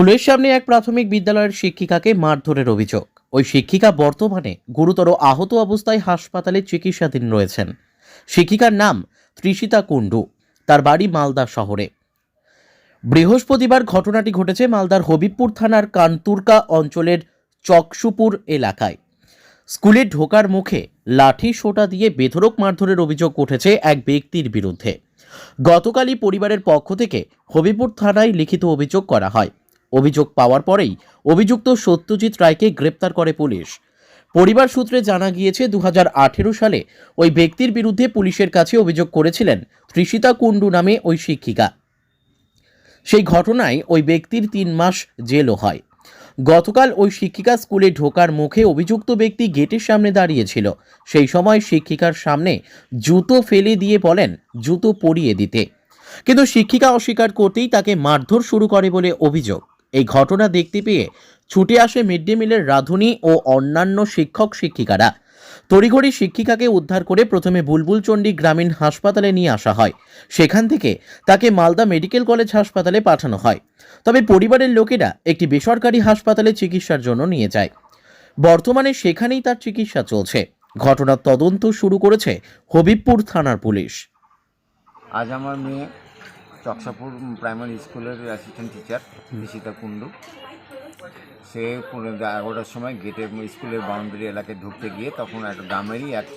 স্কুলের সামনে এক প্রাথমিক বিদ্যালয়ের শিক্ষিকাকে মারধরের অভিযোগ। ওই শিক্ষিকা বর্তমানে গুরুতর আহত অবস্থায় হাসপাতালে চিকিৎসাধীন রয়েছেন। শিক্ষিকার নাম ত্রিশিতা কুণ্ডু। তার বাড়ি মালদা শহরে। বৃহস্পতিবার ঘটনাটি ঘটেছে মালদার হবিবপুর থানার কানতুরকা অঞ্চলের চকসুপুর এলাকায়। স্কুলে ঢোকার মুখে লাঠি সোটা দিয়ে বেধরক মারধরের অভিযোগ উঠেছে এক ব্যক্তির বিরুদ্ধে। গতকালই পরিবারের পক্ষ থেকে হবিপুর থানায় লিখিত অভিযোগ করা হয়। অভিযোগ পাওয়ার পরেই অভিযুক্ত সত্যজিৎ রায়কে গ্রেপ্তার করে পুলিশ। পরিবার সূত্রে জানা গিয়েছে দু হাজার আঠেরো সালে ওই ব্যক্তির বিরুদ্ধে পুলিশের কাছে অভিযোগ করেছিলেন ত্রিশিতা কুণ্ডু নামে ওই শিক্ষিকা। সেই ঘটনায় ওই ব্যক্তির তিন মাস জেলও হয়। গতকাল ওই শিক্ষিকা স্কুলে ঢোকার মুখে অভিযুক্ত ব্যক্তি গেটের সামনে দাঁড়িয়েছিল। সেই সময় শিক্ষিকার সামনে জুতো ফেলে দিয়ে বলেন, জুতো পরিয়ে দিতে। কিন্তু শিক্ষিকা অস্বীকার করতেই তাকে মারধর শুরু করে বলে অভিযোগ। এই ঘটনা দেখতে পেয়ে ছুটে আসে মিড ডে মিলের রাঁধুনি ও অন্যান্য শিক্ষক শিক্ষিকারা। তড়িঘড়ি শিক্ষিকাকে উদ্ধার করে প্রথমে বুলবুলচণ্ডী গ্রামীণ হাসপাতালে নিয়ে আসা হয়। সেখান থেকে তাকে মালদা মেডিকেল কলেজ হাসপাতালে পাঠানো হয়। তবে পরিবারের লোকেরা একটি বেসরকারি হাসপাতালে চিকিৎসার জন্য নিয়ে যায়। বর্তমানে সেখানেই তার চিকিৎসা চলছে। ঘটনার তদন্ত শুরু করেছে হবিবপুর থানার পুলিশ। আজ আমার মেয়ে চকসাপুর প্রাইমারি স্কুলের অ্যাসিস্ট্যান্ট টিচার নিশিতা কুণ্ডু। সে এগারোটার সময় গেটের স্কুলের বাউন্ডারি এলাকায় ঢুকতে গিয়ে তখন একটা গ্রামেরই এক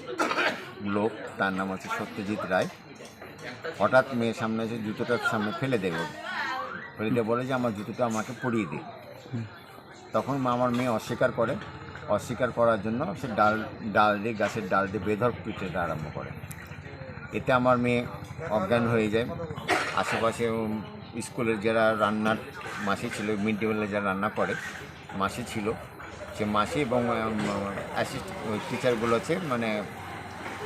লোক, তার নাম হচ্ছে সত্যজিৎ রায়, হঠাৎ মেয়ের সামনে এসে জুতোটা সামনে ফেলে দেবে। ফেলে দিয়ে বলে যে, আমার জুতোটা আমাকে পরিয়ে দিই তখন আমার মেয়ে অস্বীকার করে। অস্বীকার করার জন্য সে ডাল ডাল দিয়ে, গাছের ডাল দিয়ে বেধর পিটতে আরম্ভ করে। এতে আমার মেয়ে অজ্ঞান হয়ে যায়। আশেপাশে স্কুলের যারা রান্নার মাসি ছিল মিড ডে মিলে যারা রান্না করে মাসি ছিল। সে মাসি এবং অ্যাসিস্ট টিচারগুলো আছে মানে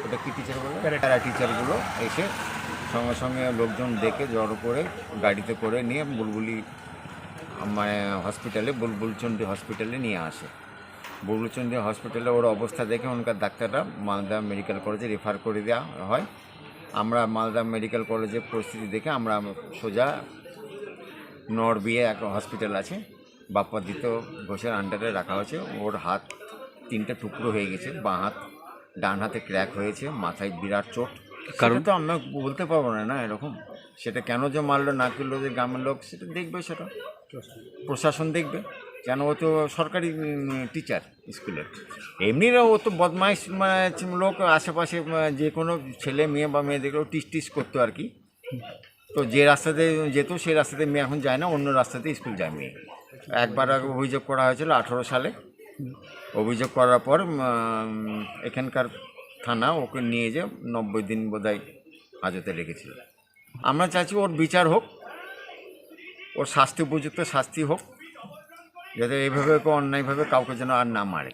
ওটা কি টিচার বলে? প্যারা টিচারগুলো এসে সঙ্গে সঙ্গে লোকজন দেখে জড়ো করে গাড়িতে করে নিয়ে বুলবুলি মানে হসপিটালে বুলবুলচন্ডী হসপিটালে নিয়ে আসে। বুলবুলচন্ডী হসপিটালে ওর অবস্থা দেখে ওনকার ডাক্তাররা মালদা মেডিকেল কলেজে রেফার করে দেওয়া হয়। আমরা মালদা মেডিকেল কলেজের পরিস্থিতি দেখে আমরা সোজা নরবিয়ে এক হসপিটাল আছে। বাপ্পাদিত্য ঘোষের আন্ডারে রাখা হয়েছে। ওর হাত তিনটা টুকরো হয়ে গেছে। বাঁ হাত ডান হাতে ক্র্যাক হয়েছে। মাথায় বিরাট চোট। কারণ? তো আমরা বলতে পারব না না এরকম। সেটা কেন যে মারলো না করল যে গ্রামের লোক সেটা দেখবে সেটা। প্রশাসন দেখবে। কেন? ও তো সরকারি টিচার স্কুলের এমনি ও তো বদমাইশ লোক, আশেপাশে যে কোনো ছেলে, মেয়ে বা মেয়েদেরকেও টিস টিস করতো আর কি। তো যে রাস্তাতে যেত, সেই রাস্তাতে মেয়ে এখন যায় না, অন্য রাস্তাতে স্কুল যায় মেয়ে। একবার অভিযোগ করা হয়েছিল আঠেরো সালে। অভিযোগ করার পর এখানকার থানা ওকে নিয়ে যে নব্বই দিন বোধহয় হাজতে রেখেছিল। আমরা চাইছি ওর বিচার হোক, ওর শাস্তি উপযুক্ত শাস্তি হোক। যাতে এইভাবে কেউ অন্যায়ভাবে কাউকে যেন আর না মারে।